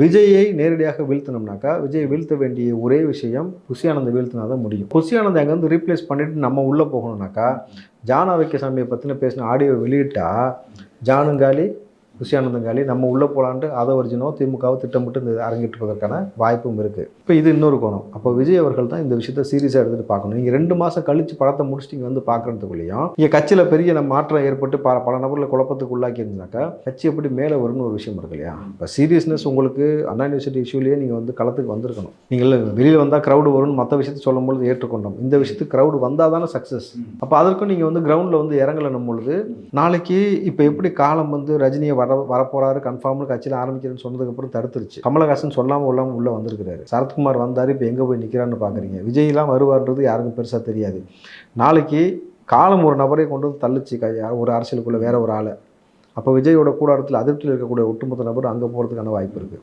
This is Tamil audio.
விஜயை நேரடியாக வீழ்த்தணும்னாக்கா விஜய் வீழ்த்த வேண்டிய ஒரே விஷயம் புஷியானந்தை வீழ்த்தினா தான் முடியும். புஷியானந்தை அங்கேருந்து ரீப்ளேஸ் பண்ணிட்டு நம்ம உள்ளே போகணும்னாக்கா ஜான வைக்கசாமியை பற்றின பேசின ஆடியோ வெளியிட்டால் ஜானுங்காலி புஷியானந்தங்காலி நம்ம உள்ளே போகலான்ட்டு அதை ஒரிஜினோ திமுகவை திட்டமிட்டு இந்த அரங்கிட்டுறதற்கான வாய்ப்பும் இருக்குது இப்போ இது இன்னொரு கோணம். அப்போ விஜய் அவர்கள் தான் இந்த விஷயத்தை சீரியஸாக எடுத்துகிட்டு பார்க்கணும். நீங்கள் ரெண்டு மாதம் கழிச்சு படத்தை முடிச்சுட்டு இங்கே வந்து பார்க்குறதுக்குள்ளேயும் இங்கே கட்சியில் பெரிய நம்ம மாற்றம் ஏற்பட்டு பல பல நபர்களை குழப்பத்துக்கு உள்ளாக்கி இருந்தாக்கா கட்சி எப்படி மேலே வரும்னு ஒரு விஷயம் இருக்கு இல்லையா? இப்போ சீரியஸ்னஸ் உங்களுக்கு அண்ணா யூனிவர்சிட்டி இஷ்யூலேயே நீங்கள் வந்து களத்துக்கு வந்திருக்கணும். நீங்கள் வெளியில் வந்தால் க்ரௌடு வரும்னு மற்ற விஷயத்தை சொல்லும்போது ஏற்றுக்கொண்டோம். இந்த விஷயத்துக்கு க்ரௌடு வந்தால் தானே சக்ஸஸ் அப்போ அதற்கும் நீங்கள் வந்து கிரவுண்டில் வந்து இறங்கலனும் பொழுது நாளைக்கு இப்போ எப்படி காலம் வந்து ரஜினியை வர வர வரப்போறாரு கன்ஃபார்ம்னு கட்சியில் ஆரம்பிக்கிறேன்னு சொன்னதுக்கப்புறம் தடுத்துருச்சு. கமலஹாசன் சொல்லாமல் உள்ளாமல் உள்ளே வந்திருக்கிறாரு. சரத்குமார் வந்தார் இப்போ எங்கே போய் நிற்கிறான்னு பார்க்குறீங்க விஜய்லாம் வருவார்ன்றது யாருக்கும் பெருசாக தெரியாது. நாளைக்கு காலம் ஒரு நபரை கொண்டு வந்து தள்ளுச்சு க- ஒரு அரசியலுக்குள்ளே வேற ஒரு ஆளை. அப்போ விஜயோட கூடாரத்தில் அதிருப்தியில் இருக்கக்கூடிய ஒட்டுமொத்த நபர் அங்கே போகிறதுக்கான வாய்ப்பு இருக்குது